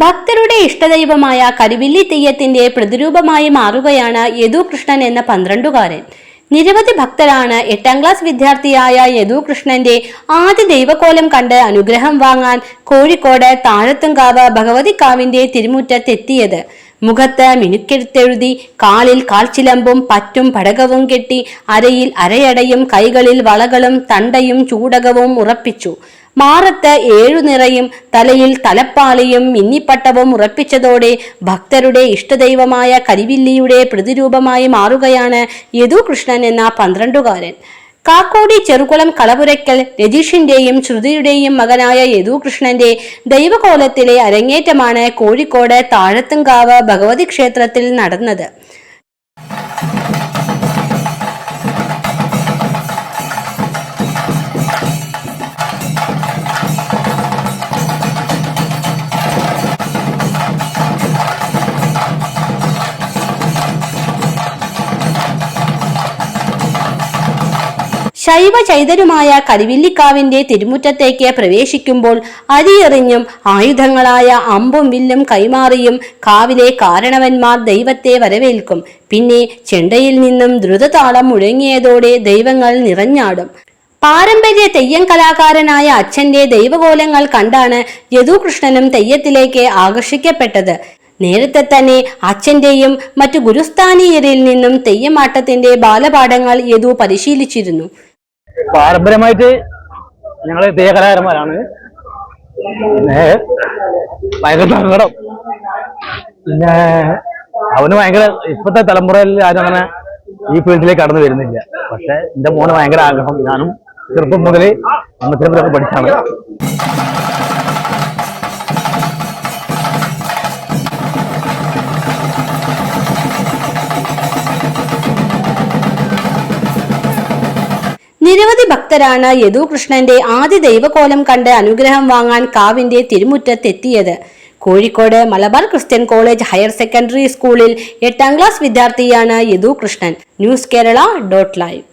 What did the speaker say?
ഭക്തരുടെ ഇഷ്ടദൈവമായ കരുവില്ലി തെയ്യത്തിന്റെ പ്രതിരൂപമായി മാറുകയാണ് യദുകൃഷ്ണൻ എന്ന പന്ത്രണ്ടുകാരൻ. നിരവധി ഭക്തരാണ് എട്ടാം ക്ലാസ് വിദ്യാർത്ഥിയായ യദുകൃഷ്ണന്റെ ആദ്യ ദൈവകോലം കണ്ട് അനുഗ്രഹം വാങ്ങാൻ കോഴിക്കോട് താഴത്തുംകാവ് ഭഗവതിക്കാവിന്റെ തിരുമുറ്റത്തെത്തിയത്. മുഖത്ത് മിനുക്കെടുത്തെഴുതി കാലിൽ കാൽച്ചിലമ്പും പറ്റും പടകവും കെട്ടി അരയിൽ അരയടയും കൈകളിൽ വളകളും തണ്ടയും ചൂടകവും ഉറപ്പിച്ചു. മാറത്ത് ഏഴു നിറയും തലയിൽ തലപ്പാളിയും മിന്നിപ്പട്ടവും ഉറപ്പിച്ചതോടെ ഭക്തരുടെ ഇഷ്ടദൈവമായ കരിവില്ലിയുടെ പ്രതിരൂപമായി മാറുകയാണ് യദുകൃഷ്ണൻ എന്ന പന്ത്രണ്ടുകാരൻ. കാക്കോടി ചെറുകുളം കളപുരയ്ക്കൽ രജീഷിന്റെയും ശ്രുതിയുടെയും മകനായ യദുകൃഷ്ണന്റെ ദൈവകോലത്തിലെ അരങ്ങേറ്റമാണ് കോഴിക്കോട് താഴത്തുംകാവ് ഭഗവതി ക്ഷേത്രത്തിൽ നടന്നത്. ശൈവ ചൈതരുമായ കരിവില്ലിക്കാവിന്റെ തിരുമുറ്റത്തേക്ക് പ്രവേശിക്കുമ്പോൾ അരിയെറിഞ്ഞും ആയുധങ്ങളായ അമ്പും വില്ലും കൈമാറിയും കാവിലെ കാരണവന്മാർ ദൈവത്തെ വരവേൽക്കും. പിന്നെ ചെണ്ടയിൽ നിന്നും ദ്രുതതാളം മുഴങ്ങിയതോടെ ദൈവങ്ങൾ നിറഞ്ഞാടും. പാരമ്പര്യ തെയ്യം കലാകാരനായ അച്ഛന്റെ ദൈവകോലങ്ങൾ കണ്ടാണ് യദുകൃഷ്ണനും തെയ്യത്തിലേക്ക് ആകർഷിക്കപ്പെട്ടത്. നേരത്തെ തന്നെ അച്ഛന്റെയും മറ്റു ഗുരുസ്ഥാനീയരിൽ നിന്നും തെയ്യമാട്ടത്തിന്റെ ബാലപാഠങ്ങൾ യദു പരിശീലിച്ചിരുന്നു. പാരമ്പര്യമായിട്ട് ഞങ്ങൾ തെയ്യകലാകാരന്മാരാണ് പിന്നെ ഭയങ്കര സങ്കടം. പിന്നെ അവന് ഭയങ്കര ഇപ്പോഴത്തെ തലമുറയിൽ ആരും അങ്ങനെ ഈ ഫീൽഡിലേക്ക് കടന്നു വരുന്നില്ല. പക്ഷെ എന്റെ മോന് ഭയങ്കര ആഗ്രഹം. ഞാനും ചെറുപ്പം മുതലേ അമ്മത്തിനെ പഠിച്ചാണ്. നിരവധി ഭക്തരാണ് യദുകൃഷ്ണന്റെ ആദ്യ ദൈവകോലം കണ്ട് അനുഗ്രഹം വാങ്ങാൻ കാവിന്റെ തിരുമുറ്റത്തെത്തിയത്. Kozhikode Malabar Christian college higher secondary സ്കൂളിൽ എട്ടാം ക്ലാസ് വിദ്യാർത്ഥിയാണ് Yadukrishnan. News Kerala dot live.